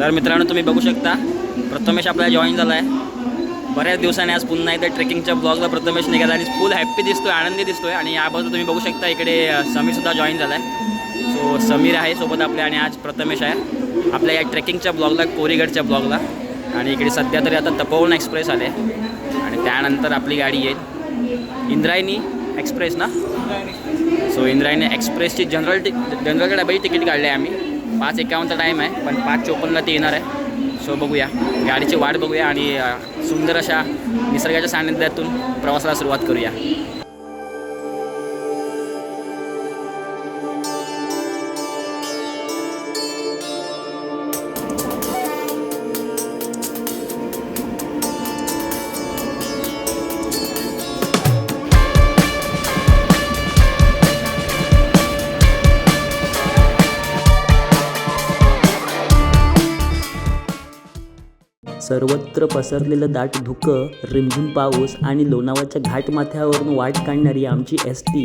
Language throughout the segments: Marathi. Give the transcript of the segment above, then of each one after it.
तर मित्रांनो तुम्ही बघू शकता प्रथमेश आपल्याला जॉईन झाला आहे बऱ्याच दिवसांनी आज पुन्हा एकदा ट्रेकिंगच्या ब्लॉगला प्रथमेश निघाला आणि फुल हॅप्पी दिसतोय आनंदी दिसतोय. आणि याबद्दल तुम्ही बघू शकता इकडे समीरसुद्धा जॉईन झाला आहे सो समीर आहे सोबत आपल्या आणि आज प्रथमेश आहे. आपल्या या ट्रेकिंगच्या ब्लॉगला कोरीगडच्या ब्लॉगला आणि इकडे सध्या तरी आता तपोवन एक्सप्रेस आले. आणि त्यानंतर आपली गाडी येईल. इंद्रायणी एक्सप्रेस ना? सो इंद्रायणी एक्सप्रेसची जनरल टिक जनरल डब्याची तिकीट काढली आहे आम्ही. पाच एकावन्नचा टाईम आहे पण पाच चोपन्नला ती येणार आहे. सो बघूया. गाडीची वाट बघूया आणि सुंदर अशा निसर्गाच्या सान्निध्यातून प्रवासाला सुरुवात करूया. सर्वत्र पसरलेलं दाट धुकं रिमझिम पाऊस आणि लोणावळ्याच्या घाटमाथ्यावरून वाट काढणारी आमची एस टी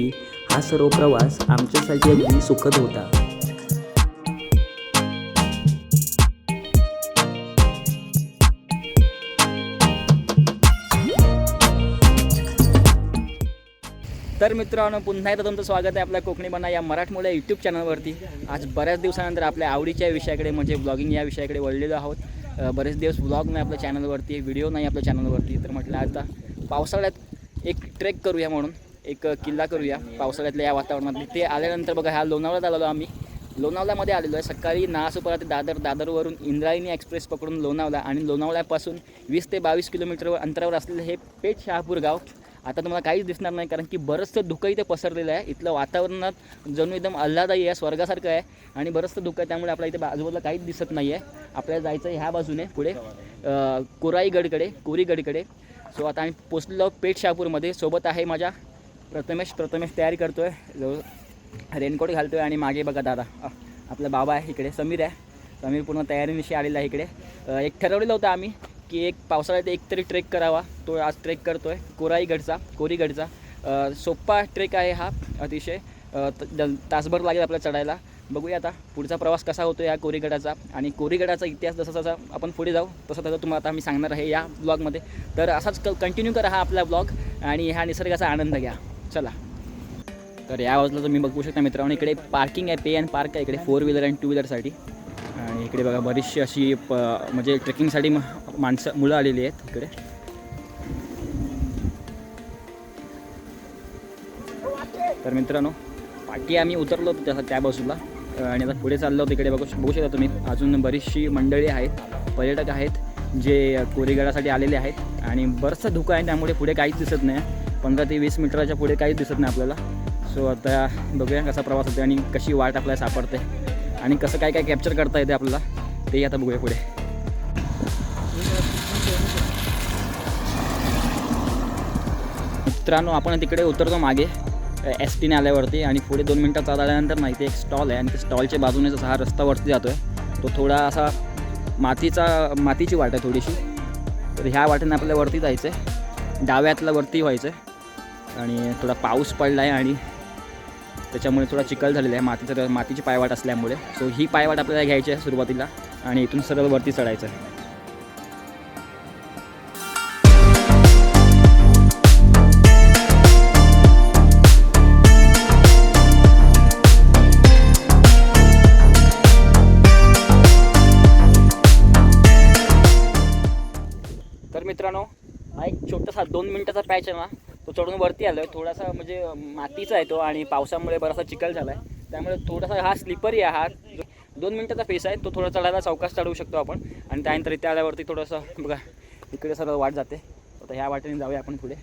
हा सर्व प्रवास आमच्यासाठी अगदी सुखद होता. तर मित्रांनो पुन्हा एकदा तुमचं स्वागत आहे आपल्या कोकणी बना या मराठमोळ्या यूट्यूब चॅनलवरती आज बऱ्याच दिवसानंतर आपल्या आवडीच्या विषयाकडे म्हणजे ब्लॉगिंग या विषयाकडे वळलेलो आहोत. बरेच दिवस व्लॉग नाही आपल्या चॅनलवरती व्हिडिओ नाही आपल्या चॅनलवरती तर म्हटलं आता पावसाळ्यात एक ट्रेक करूया म्हणून एक किल्ला करूया पावसाळ्यातल्या या वातावरणातली. ते आल्यानंतर बघा ह्या लोणावळ्यात आलेलो आम्ही. लोणावळ्यामध्ये आलेलो आहे. सकाळी नासूपरा ते दादर दादरवरून इंद्रायणी एक्सप्रेस पकडून लोणावळा आणि लोणावळ्यापासून वीस ते बावीस किलोमीटरवर अंतरावर असलेलं हे पेठ शहापूर गाव. आता तुम्हाला काहीच दिसणार नाही कारण की बरंचसं धुकं इथे पसरलेलं आहे. इथलं वातावरणात जणू एकदम आल्हादायी आहे स्वर्गासारखं आहे. आणि बरंचसं धुकं आहे त्यामुळे आपल्या इथे आजूबाजूला काहीच दिसत नाही आहे आपल्याला जायचं आहे ह्या बाजूने पुढे. कोराईगडकडे कोरीगडकडे. सो आता आम्ही पोचलेलो पेठ शहापूरमध्ये. सोबत आहे माझ्या प्रथमेश. प्रथमेश तयारी करतो आहे जवळ रेनकोट घालतो आहे आणि मागे बघा दादा. आपला बाबा आहे इकडे. समीर आहे. समीर पूर्ण तयारीनिशी आलेला आहे इकडे. एक ठरवलेलं होतं आम्ही की एक पावसाळ्यात एक तरी ट्रेक करावा. तो आज ट्रेक करतो आहे कोराईगडचा कोरीगडचा. सोप्पा ट्रेक आहे हा. अतिशय. त- तासभर लागेल आपल्याला चढायला. बघूया आता पुढचा प्रवास कसा होतो या कोरीगडाचा. आणि कोरीगडाचा इतिहास जसा जसा आपण पुढे जाऊ तसं तसं तुम्हाला आता मी सांगणार आहे या ब्लॉगमध्ये तर असाच क कंटिन्यू करा हा आपला ब्लॉग आणि ह्या निसर्गाचा आनंद घ्या. चला. तर या बाजूला तुम्ही बघू शकता मित्रांनो इकडे पार्किंग आहे पे अँड पार्क आहे. इकडे फोर व्हीलर अँड टू व्हीलरसाठी आणि इकडे बघा बरीचशी अशी प म्हणजे ट्रेकिंगसाठी माणसं मुलं आलेली आहेत इकडे. तर मित्रांनो पाठी आम्ही उतरलो होतो त्या त्या बाजूला. आणि आता पुढे चाललो तिकडे बघू बघू शकता तुम्ही. अजून बरीचशी मंडळी आहेत पर्यटक आहेत जे कोरीगडासाठी आलेले आहेत. आणि बरंचसं धुकं आहे त्यामुळे पुढे काहीच दिसत नाही. पंधरा ते वीस मीटरच्या पुढे काहीच दिसत नाही आपल्याला. सो आता बघूया कसा प्रवास होतो आणि कशी वाट आपल्याला सापडते. आणि कसं काय काय कॅप्चर करता येते आपल्याला तेही आता बघूया पुढे. मित्रांनो आपण तिकडे उतरतो मागे. एस टीने आल्यावरती आणि पुढे दोन मिनटं चालल्यानंतर ना इथे एक स्टॉल आहे आणि त्या स्टॉलच्या बाजूने जसा हा रस्ता वरती जातो आहे तो थोडा असा मातीचा मातीची वाट आहे थोडीशी. तर ह्या वाटेने आपल्याला वरती जायचं आहे डाव्यातला वरती व्हायचं आहे आणि थोडा पाऊस पडला आहे आणि त्याच्यामुळे थोडा चिखल झालेला आहे. मातीचा मातीची पायवाट असल्यामुळे. सो ही पायवाट आपल्याला घ्यायची आहे सुरुवातीला आणि इथून सरळ वरती चढायचं आहे दोन पॅच आहे ना तो चढून वरती आलो आहे थोडासा म्हणजे मातीचा आहे तो आणि पावसामुळे बराचसा चिखल झाला आहे त्यामुळे थोडासा हा स्लिपरी आहे हा. दोन मिनिटाचा फेस आहे. तो थोडा चढायला चौकास चढवू शकतो आपण. आणि त्यानंतर इथे आल्यावरती थोडंसं बघा इकडे सर्व वाट जाते. आता ह्या वाटेने जाऊया आपण पुढे.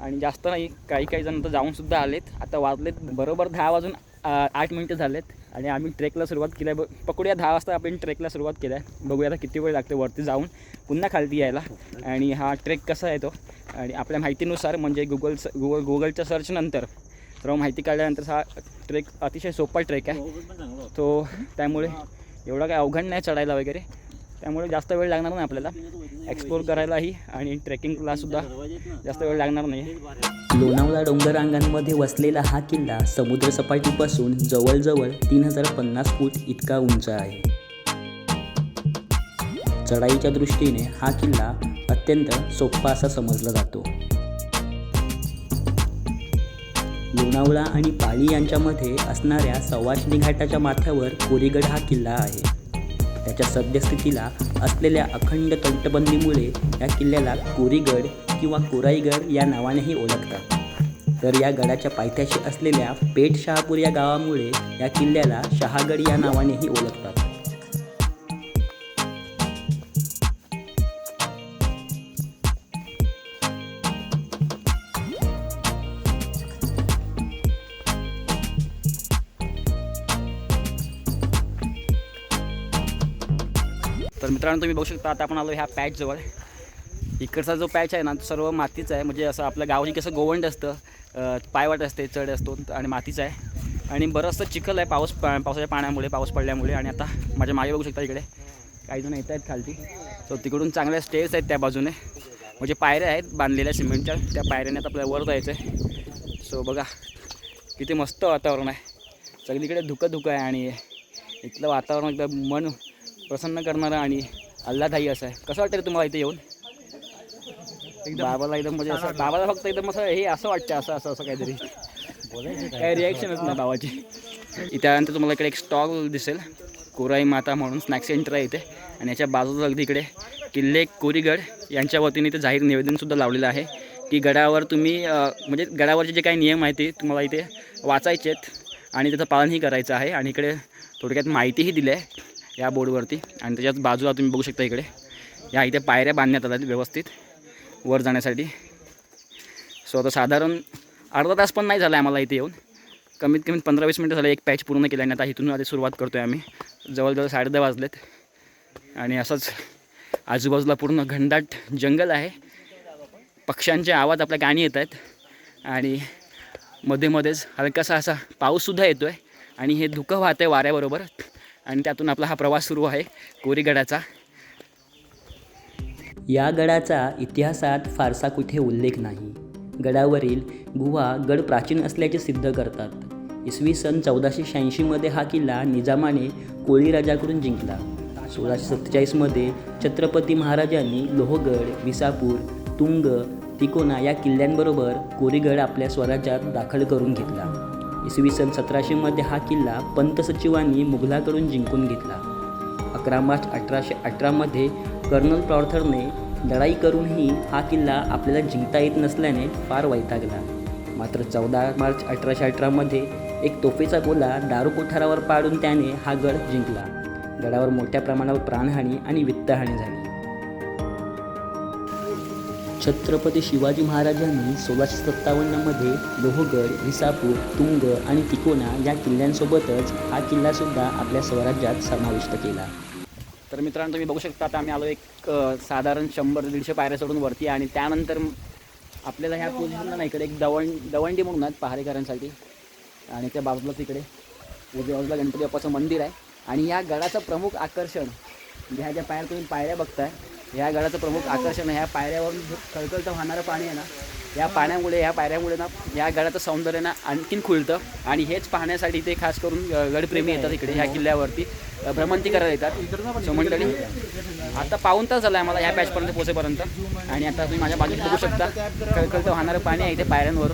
आणि जास्त नाही काही काही जण तर जाऊनसुद्धा आलेत. आता वाजलेत बरोबर दहा वाजून आठ मिनटं झालेत. आणि आम्ही ट्रेकला सुरुवात केली आहे. ब- पकडूया दहा वाजता आपण ट्रेकला सुरुवात केली आहे. बघूया आता किती वेळ लागते वरती जाऊन. पुन्हा खालती यायला. आणि हा ट्रेक कसा आहे तो? आणि आपल्या माहितीनुसार म्हणजे गुगल गुगल गुगलच्या सर्चनंतर सर्व माहिती काढल्यानंतर हा ट्रेक अतिशय सोपा ट्रेक आहे. तो त्यामुळे एवढा काही अवघड नाही चढायला वगैरे. त्यामुळे जास्त वेळ लागणार नाही आपल्याला. एक्सप्लोर करायलाही आणि ट्रेकिंगलासुद्धा जास्त वेळ लागणार नाही. लोणावळा डोंगररांगांमध्ये वसलेला हा किल्ला समुद्रसपाटीपासून जवळजवळ तीन हजार पन्नास फूट इतका उंच आहे. चढाईच्या दृष्टीने हा किल्ला अत्यंत सोपा असा समजला जातो. लोणावळा आणि पाली यांच्यामध्ये असणाऱ्या सवाष्णी घाटाच्या माथ्यावर कोरीगड हा किल्ला आहे. त्याच्या सद्यस्थितीला असलेल्या अखंड तटबंदीमुळे या किल्ल्याला कोरीगड किंवा कोराईगड या नावानेही ओळखतात. तर या गडाच्या पायथ्याशी असलेल्या पेठ शहापूर या गावामुळे या किल्ल्याला शहागड या नावानेही ओळखतात. मित्रांनो तुम्ही बघू शकता आता आपण आलो ह्या पॅचजवळ इकडचा जो पॅच आहे ना तो सर्व मातीचा आहे. म्हणजे असं आपल्या गावाची कसं गोवंड असतं पायवाट असते चढ असतो आणि मातीचा आहे. आणि बरंचसं चिखल आहे पाऊस पा पावसाच्या पाण्यामुळे पाऊस पडल्यामुळे. आणि आता माझ्या मागे बघू शकता इकडे. काही जण येत आहेत खालती. सो तिकडून चांगल्या स्टेज आहेत त्या बाजूने. म्हणजे पायऱ्या आहेत बांधलेल्या सिमेंटच्या. त्या पायऱ्याने आता आपल्याला वर जायचं आहे सो बघा किती मस्त वातावरण आहे. सगळीकडे धुकं धुकं आहे आणि इथलं वातावरण एकदम मन प्रसन्न करणारं आणि आल्हादायी असं आहे. कसं वाटतं रे तुम्हाला इथे येऊन? बाबाला एकदम म्हणजे असं बाबाला फक्त एकदम असं हे असं वाटतं असं असं असं काहीतरी. काही रिॲक्शनच नाही बाबाची. त्यानंतर तुम्हाला इकडे एक स्टॉल दिसेल. कोराई माता म्हणून स्नॅक सेंटर आहे इथे. आणि याच्या बाजूला अगदी इकडे किल्ले कोरीगड यांच्या वतीने इथे जाहीर निवेदनसुद्धा लावलेलं आहे. की गडावर तुम्ही म्हणजे गडावरचे जे काही नियम आहेत ते तुम्हाला इथे वाचायचे आहेत आणि त्याचं पालनही करायचं आहे. आणि इकडे थोडक्यात माहितीही दिली आहे. या बोर्डवरती. आणि त्याच्याच बाजूला तुम्ही बघू शकता इकडे. या इथे पायऱ्या बांधण्यात आल्या आहेत व्यवस्थित. वर जाण्यासाठी. सो आता साधारण अर्धा तास पण नाही झाला आहे आम्हाला इथे येऊन. कमीत कमी पंधरा वीस मिनटं झाले एक पॅच पूर्ण केला आणि आता इथून आधी सुरुवात करतो आहे आम्ही. जवळजवळ साडे दहा वाजलेत. आणि असंच आजूबाजूला पूर्ण घनदाट जंगल आहे. पक्ष्यांचे आवाज आपल्या गाणी येत आहेत. आणि मध्ये मध्येच हलकासा असा पाऊससुद्धा येतो आहे आणि हे धुकं वाहत आहे वाऱ्याबरोबर. आणि त्यातून आपला हा प्रवास सुरू आहे कोरीगडाचा या गडाचा इतिहासात फारसा कुठे उल्लेख नाही. गडावरील गुहा गड प्राचीन असल्याचे सिद्ध करतात. इसवी सन चौदाशे शहाऐंशीमध्ये हा किल्ला निजामाने कोळी राजाकडून जिंकला. सोळाशे सत्तेचाळीसमध्ये छत्रपती महाराजांनी लोहगड विसापूर तुंग तिकोना या किल्ल्यांबरोबर कोरीगड आपल्या स्वराज्यात दाखल करून घेतला. इसवी सन सतराशेमध्ये हा किल्ला पंत सचिवांनी मुघलाकडून जिंकून घेतला. अकरा मार्च अठराशे अठरामध्ये कर्नल प्रॉर्थरने लढाई करूनही हा किल्ला आपल्याला जिंकता येत नसल्याने फार वैतागला. मात्र चौदा मार्च अठराशे अठरामध्ये एक तोफेचा गोला दारू कोठारावर पाडून त्याने हा गड जिंकला. गडावर मोठ्या प्रमाणावर प्राणहानी आणि वित्तहानी झाली. छत्रपती शिवाजी महाराजांनी सोळाशे सत्तावन्नमध्ये लोहगड विसापूर तुंग आणि तिकोना या किल्ल्यांसोबतच हा किल्लासुद्धा आपल्या स्वराज्यात समाविष्ट केला. तर मित्रांनो तुम्ही बघू शकता आता आम्ही आलो एक साधारण शंभर दीडशे पायऱ्या सोडून वरती आणि त्यानंतर आपल्याला ह्या पोझिशनला नाही इकडे एक दवंड दवंडी म्हणून आहेत पहारेकरांसाठी. आणि त्या बाजूलाच इकडे उजव्या बाजूला गणपती बाप्पाचं मंदिर आहे. आणि या गडाचं प्रमुख आकर्षण म्हणजे ह्या ज्या पायऱ्या तुम्ही पायऱ्या बघताय ह्या गडाचं प्रमुख आकर्षण आहे. ह्या पायऱ्यावरून खळखळतं वाहणारं पाणी आहे ना या पाण्यामुळे ह्या पायऱ्यामुळे ना या गडाचं सौंदर्य ना आणखीन खुलतं आणि हेच पाहण्यासाठी ते खास करून गडप्रेमी येतात इकडे ह्या किल्ल्यावरती. भ्रमंती करायला येतात. सो मंडळी आता पाऊन तास झाला आहे मला ह्या पॅचपर्यंत पोहोचेपर्यंत. आणि आता तुम्ही माझ्या बाजूला बघू शकता खळखळतं वाहणारं पाणी आहे इथे पायऱ्यांवर.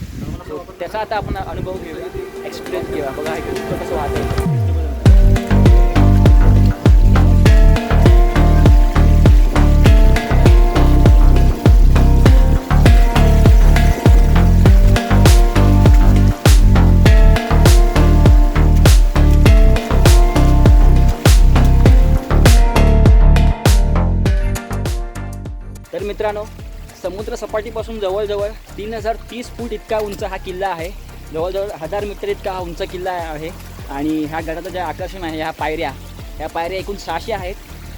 सो त्याचा आता आपण अनुभव घेऊया एक्सपिरियन्स घेऊया. बघा कसं वाहतं मित्रांनो समुद्र सपाटीपासून जवळजवळ तीन हजार तीस फूट इतका उंच हा किल्ला आहे. जवळजवळ हजार मीटर इतका हा उंच किल्ला आहे. आणि ह्या गडाचं जे आकर्षण आहे ह्या पायऱ्या ह्या पायऱ्या एकूण सहाशे आहेत.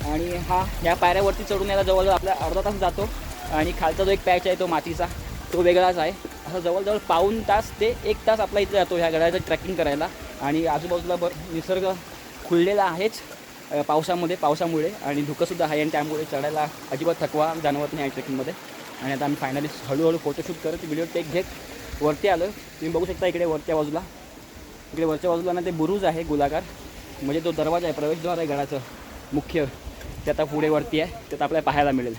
आणि हा ह्या पायऱ्यावरती चढून यायला जवळजवळ आपला अर्धा तास जातो. आणि खालचा जो एक पॅच आहे तो मातीचा तो वेगळाच आहे. असं जवळजवळ पाऊण तास ते एक तास आपला इथे जातो ह्या गडाचं ट्रॅकिंग करायला. आणि आजूबाजूला ब निसर्ग खुललेला आहेच. पावसामध्ये पावसामुळे आणि धुकंसुद्धा आहे आणि त्यामुळे चढायला अजिबात थकवा जाणवत नाही ट्रेकिंगमध्ये. आणि आता आम्ही फायनली हळूहळू फोटोशूट करत व्हिडिओ टेक घेत वरती आलो. तुम्ही बघू शकता इकडे वरच्या बाजूला. इकडे वरच्या बाजूला ना ते बुरुज आहे गोलाकार. म्हणजे तो दरवाजा आहे प्रवेशद्वार आहे गडाचं मुख्य. ते आता पुढे वरती आहे. त्यात आपल्याला पाहायला मिळेल.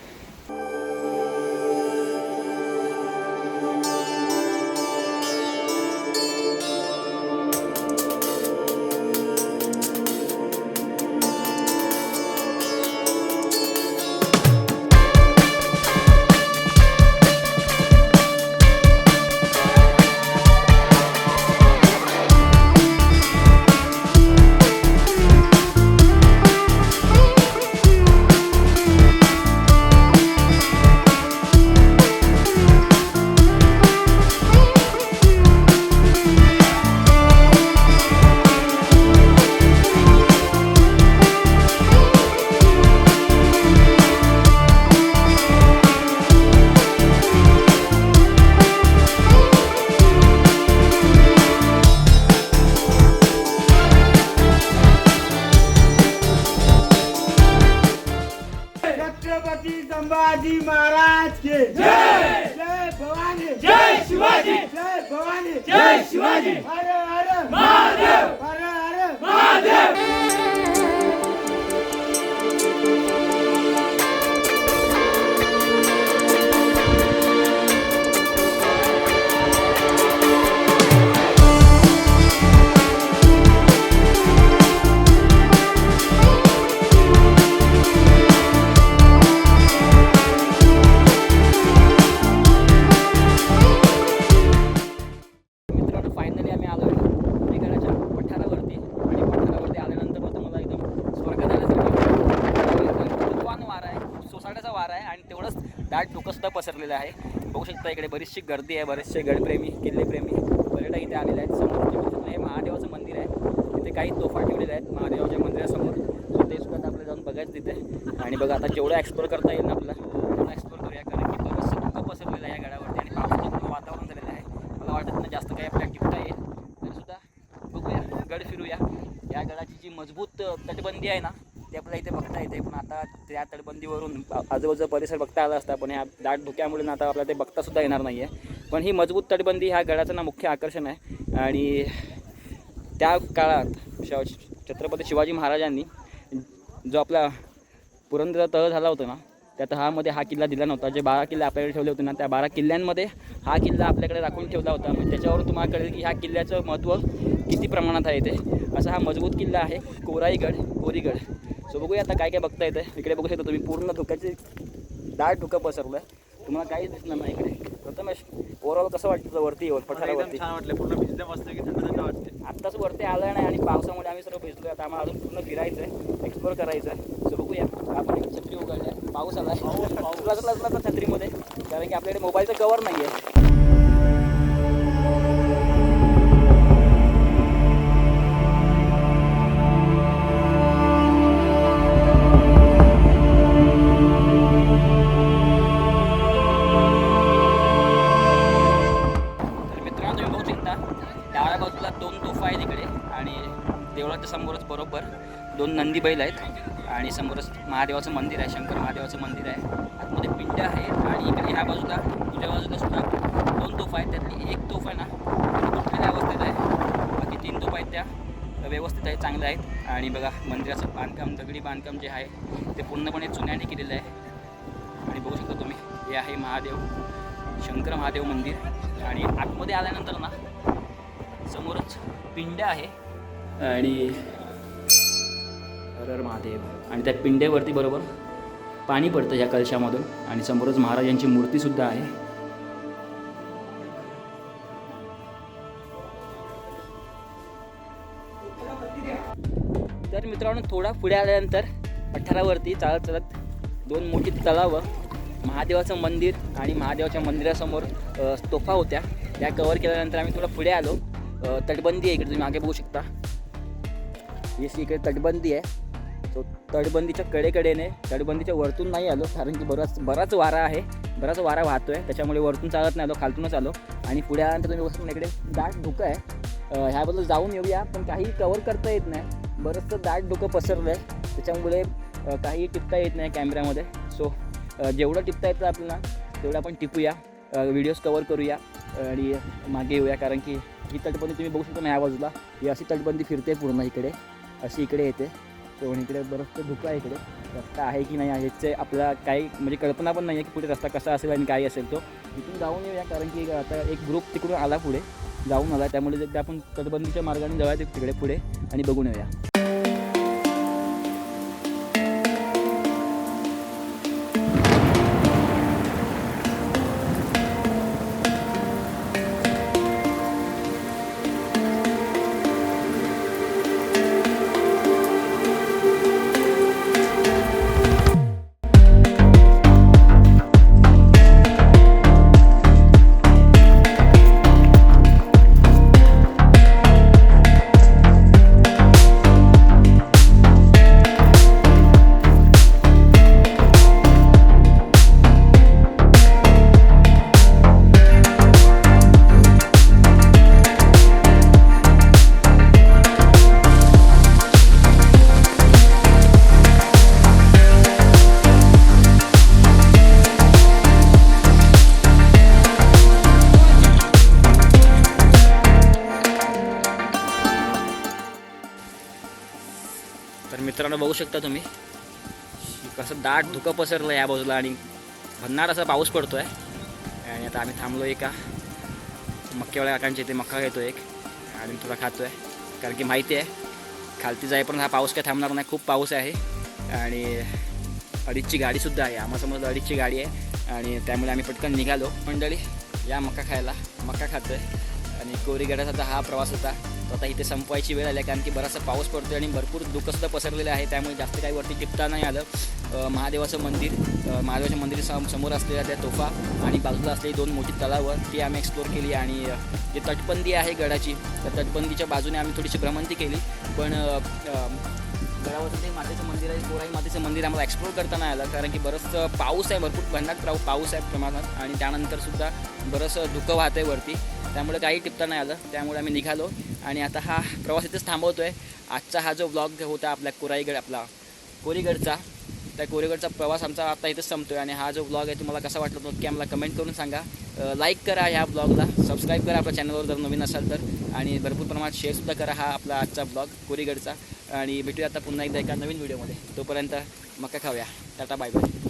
आता इकडे बरीचशी गर्दी आहे बरेचसे गडप्रेमी किल्लेप्रेमी पर्यटक इथे आलेले आहेत समोर. हे महादेवाचं मंदिर आहे. तिथे काही तोफा ठेवलेल्या आहेत महादेवाच्या मंदिरासमोर. ते सुद्धा आपल्याला जाऊन बघायचं तिथे. आणि बघा आता जेवढं एक्सप्लोर करता येईल ना आपल्याला तेवढं एक्सप्लोर करूया. कारण की बरंच धुकं पसरलेलं आहे या गडावरती आणि पावसाचं वातावरण झालेलं आहे. मला वाटत नाही जास्त काही आपल्या टिपता येईल. तरीसुद्धा बघूया गड फिरूया. या गडाची जी मजबूत तटबंदी आहे ना ते आपल्याला इथे बघता येते. पण आता त्या तटबंदीवरून आजूबाजूचा परिसर बघता आला असता पण ह्या दाट धुक्यामुळे ना आता आपल्याला ते बघता सुद्धा येणार नाही आहे पण ही मजबूत तटबंदी ह्या गडाचं ना मुख्य आकर्षण आहे. आणि त्या काळात शिव छत्रपती शिवाजी महाराजांनी जो आपला पुरंदर तह झाला होता ना त्या तहामध्ये हा किल्ला दिला नव्हता. जे बारा किल्ले आपल्याकडे ठेवले होते ना त्या बारा किल्ल्यांमध्ये हा किल्ला आपल्याकडे राखून ठेवला होता. म्हणजे त्याच्यावरून तुम्हाला कळेल की ह्या किल्ल्याचं महत्त्व किती प्रमाणात आहे ते असा हा मजबूत किल्ला आहे कोराईगड कोरीगड. सो बघूया आता काय काय बघता येतं इकडे बघू शकता तुम्ही पूर्ण धुक्याचे दाट धुकं पसरलं आहे तुम्हाला काहीच दिसणार नाही इकडे. प्रथमेश ओव्हरऑल कसं वाटतं तुझं वरती येऊन पठारावरती? छान वाटलं पूर्ण भिजलं मस्त की थंड थंड वाटते आत्ताच वरती आलं नाही आणि पावसामुळे आम्ही सर्व भिजलो आता आम्हाला अजून पूर्ण फिरायचं आहे एक्सप्लोर करायचं आहे सो बघूया. आपण एक छत्री उघडल्या पाऊस आला तुला असं लागला तर छत्रीमध्ये. कारण की आपल्याकडे मोबाईलचं कवर नाही आहे देवळाच्या समोरच बरोबर दोन नंदी बैल आहेत. आणि समोरच महादेवाचं मंदिर आहे शंकर महादेवाचं मंदिर आहे. आतमध्ये पिंड आहे आणि इकडे ह्या बाजूला तुझ्या बाजूला सुद्धा दोन तोफा आहेत. त्यातली एक तोफ आहे ना ती तुटलेल्या अवस्थेत आहे. बाकी तीन तोफा आहेत त्या व्यवस्थित आहेत चांगल्या आहेत. आणि बघा मंदिराचं बांधकाम दगडी बांधकाम जे आहे ते पूर्णपणे चुन्याने केलेलं आहे. आणि बघू शकता तुम्ही हे आहे महादेव शंकर महादेव मंदिर. आणि आतमध्ये आल्यानंतर ना समोरच पिंड आहे. आणि हर महादेव. आणि त्या पिंडेवरती बरोबर पाणी पडतं ह्या कलशामधून. आणि समोरच महाराजांची मूर्तीसुद्धा आहे. तर मित्रांनो थोडा पुढे आल्यानंतर पठारावरती चालत चालत दोन मोठी तलावं महादेवाचं मंदिर आणि महादेवाच्या मंदिरासमोर तोफा होत्या. त्या कवर केल्यानंतर आम्ही थोडं पुढे आलो. तटबंदी आहे इकडे तुम्ही मागे बघू शकता. येस इकडे तटबंदी आहे. सो तटबंदीच्या कडेकडेने तटबंदीच्या वरतून नाही आलो कारण की बराच बराच वारा आहे. बराच वारा वाहतो आहे त्याच्यामुळे वरतून चालत नाही आलो खालतूनच आलो. आणि पुढे आल्यानंतर तुम्ही बसून इकडे दाट धुकं आहे. ह्याबद्दल जाऊन येऊया पण काही कवर करता येत नाही. बरंचसं दाट धुकं पसरलं आहे त्याच्यामुळे काही टिपता येत नाही कॅमेऱ्यामध्ये. सो जेवढं टिपता येतं आपल्याला तेवढं आपण टिपूया. व्हिडिओज कवर करूया. आणि मागे येऊया कारण की ही तटबंदी तुम्ही बघू शकता नाही या बाजूला. ही अशी तटबंदी फिरते पूर्ण इकडे. अशी इकडे येते. तो इकडे? बरंचसं धुकं आहे इकडे. रस्ता आहे की नाही ह्याचे आपला काही म्हणजे कल्पना पण नाही आहे की पुढे रस्ता कसा असेल आणि काय असेल तो. इथून जाऊन येऊया कारण की आता एक ग्रुप तिकडून आला पुढे. जाऊन आला. त्यामुळे ते आपण तटबंदीच्या मार्गाने जाऊया तिकडे पुढे आणि बघून येऊया. पाहू बघू शकता तुम्ही. कसं दाट धुकं पसरलं या बाजूला आणि भन्नाट असा पाऊस पडतो आहे आणि आता आम्ही थांबलो एका मक्केवाल्या काकांच्या इथे मक्का घेतो एक. आणि थोडा खातो आहे कारण की माहिती आहे खालती जाईपर्यंत हा पाऊस काय थांबणार नाही. खूप पाऊस आहे. आणि अडीचची गाडीसुद्धा आहे. आम्हाला समजलं अडीचची गाडी आहे. आणि त्यामुळे आम्ही पटकन निघालो. मंडळी या मक्का खायला. मक्का खातो आहे आणि कोरीगडाचा हा प्रवास होता. आता इथे संपवायची वेळ आली आहे कारण की बराचसा पाऊस पडतो आणि भरपूर दुःखसुद्धा पसरलेलं आहे. त्यामुळे जास्त काही वरती टिपता नाही आलं. महादेवाचं मंदिर महादेवाचं महादेवाच्या मंदिर सम समोर असलेल्या त्या तोफा आणि बाजूला असलेली दोन मोठी तलावं ती आम्ही एक्सप्लोर केली आणि जी तटबंदी आहे गडाची त्या तटबंदीच्या बाजूने आम्ही थोडीशी भ्रमंती केली. पण गडावरचं ते मातेचं मंदिर आहे गोराई मातेचं मंदिर आम्हाला एक्सप्लोर करता नाही आलं. कारण की बरंच पाऊस आहे भरपूर भन्नाट पाऊ पाऊस आहे प्रमाणात आणि त्यानंतरसुद्धा बरंच बरंचसं धुकं वाहत आहे वरती. त्यामुळे काही टिपता नाही आलं. त्यामुळे आम्ही निघालो. आणि आता हा प्रवास इथेच थांबवतो आहे आजचा हा जो ब्लॉग होता आपल्या कोराईगड आपला कोरीगडचा त्या कोरीगडचा प्रवास आमचा आता इथेच संपतो आहे आणि हा जो ब्लॉग आहे तुम्हाला कसा वाटला तो नक्की आम्हाला कमेंट करून सांगा. लाईक करा ह्या ब्लॉगला सबस्क्राईब करा आपल्या चॅनलवर जर नवीन असाल तर. आणि भरपूर प्रमाणात शेअरसुद्धा करा हा आपला आजचा ब्लॉग कोरीगडचा. आणि भेटूया आता पुन्हा एकदा एका नवीन व्हिडिओमध्ये तोपर्यंत मका खाऊया. Tata bye bye